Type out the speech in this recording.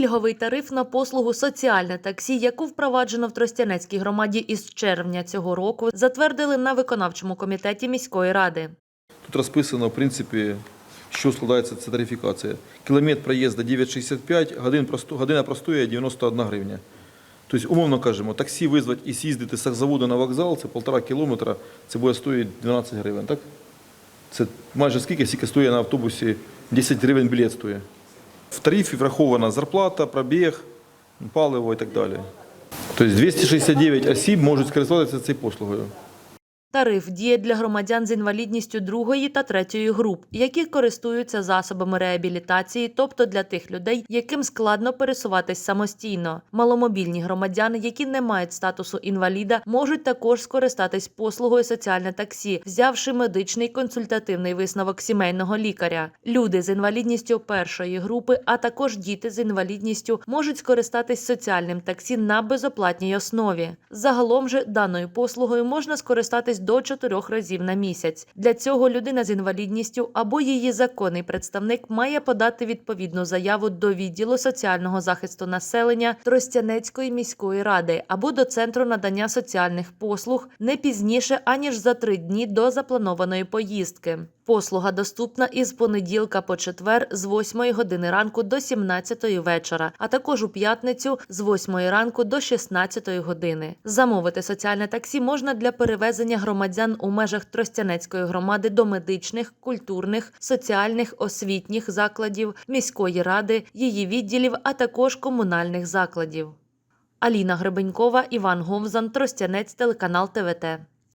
Пільговий тариф на послугу соціальне таксі, яку впроваджено в Тростянецькій громаді із червня цього року, затвердили на виконавчому комітеті міської ради. Тут розписано, в принципі, що складається ця тарифікація. Кілометр проїзду 9,65, годин година простоя 91 гривня. Тобто, умовно кажемо, таксі визвати і з'їздити з заводу на вокзал, це полтора кілометра, це буде стоїти 12 гривень, так? Це майже скільки, скільки стоїть на автобусі, 10 гривень білет стоїть. В тарифі врахована зарплата, пробіг, паливо і так далі. Тобто 269 осіб можуть скористатися цією послугою. Тариф діє для громадян з інвалідністю другої та третьої груп, які користуються засобами реабілітації, тобто для тих людей, яким складно пересуватись самостійно. Маломобільні громадяни, які не мають статусу інваліда, можуть також скористатись послугою соціальне таксі, взявши медичний консультативний висновок сімейного лікаря. Люди з інвалідністю першої групи, а також діти з інвалідністю можуть скористатись соціальним таксі на безоплатній основі. Загалом же даною послугою можна скористатись до чотирьох разів на місяць. Для цього людина з інвалідністю або її законний представник має подати відповідну заяву до відділу соціального захисту населення Тростянецької міської ради або до центру надання соціальних послуг не пізніше аніж за три дні до запланованої поїздки. Послуга доступна із понеділка по четвер з 8 години ранку до 17 вечора, а також у п'ятницю з 8 ранку до 16 години. Замовити соціальне таксі можна для перевезення громадян у межах Тростянецької громади до медичних, культурних, соціальних, освітніх закладів, міської ради, її відділів, а також комунальних закладів. Аліна Гребенькова, Іван Говзан, Тростянець, телеканал ТВТ.